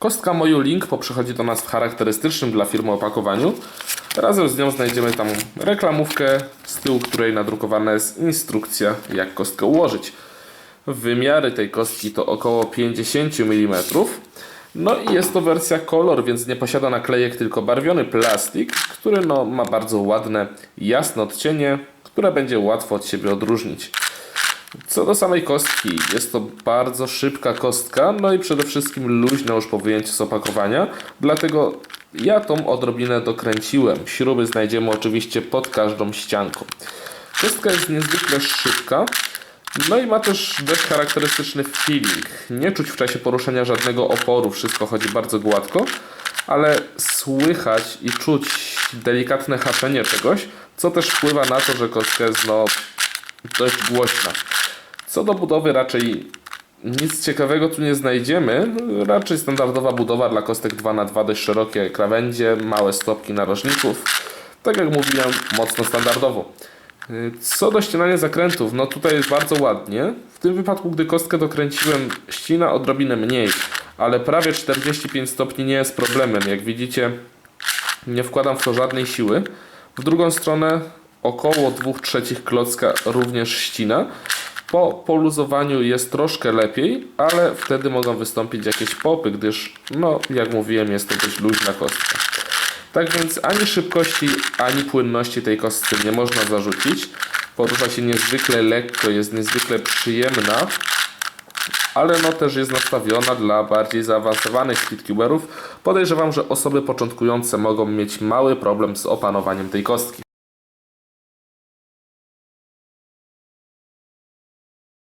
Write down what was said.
Kostka Moju Link poprzychodzi do nas w charakterystycznym dla firmy opakowaniu. Razem z nią znajdziemy tam reklamówkę, z tyłu której nadrukowana jest instrukcja, jak kostkę ułożyć. Wymiary tej kostki to około 50 mm. No i jest to wersja kolor, więc nie posiada naklejek, tylko barwiony plastik, który no, ma bardzo ładne, jasne odcienie, które będzie łatwo od siebie odróżnić. Co do samej kostki, jest to bardzo szybka kostka, no i przede wszystkim luźna już po wyjęciu z opakowania, dlatego ja tą odrobinę dokręciłem. Śruby znajdziemy oczywiście pod każdą ścianką. Kostka jest niezwykle szybka, no i ma też dość charakterystyczny feeling. Nie czuć w czasie poruszenia żadnego oporu, wszystko chodzi bardzo gładko, ale słychać i czuć delikatne haczenie czegoś, co też wpływa na to, że kostka jest no, dość głośna. Co do budowy raczej nic ciekawego tu nie znajdziemy. Raczej standardowa budowa dla kostek 2x2, dość szerokie krawędzie, małe stopki narożników. Tak jak mówiłem, mocno standardowo. Co do ścinania zakrętów, no tutaj jest bardzo ładnie. W tym wypadku, gdy kostkę dokręciłem, ścina odrobinę mniej, ale prawie 45 stopni nie jest problemem. Jak widzicie, nie wkładam w to żadnej siły. W drugą stronę około 2 trzecich klocka również ścina. Po poluzowaniu jest troszkę lepiej, ale wtedy mogą wystąpić jakieś popy, gdyż, no, jak mówiłem, jest to dość luźna kostka. Tak więc ani szybkości, ani płynności tej kostki nie można zarzucić. Porusza się niezwykle lekko, jest niezwykle przyjemna, ale no też jest nastawiona dla bardziej zaawansowanych speedcuberów. Podejrzewam, że osoby początkujące mogą mieć mały problem z opanowaniem tej kostki.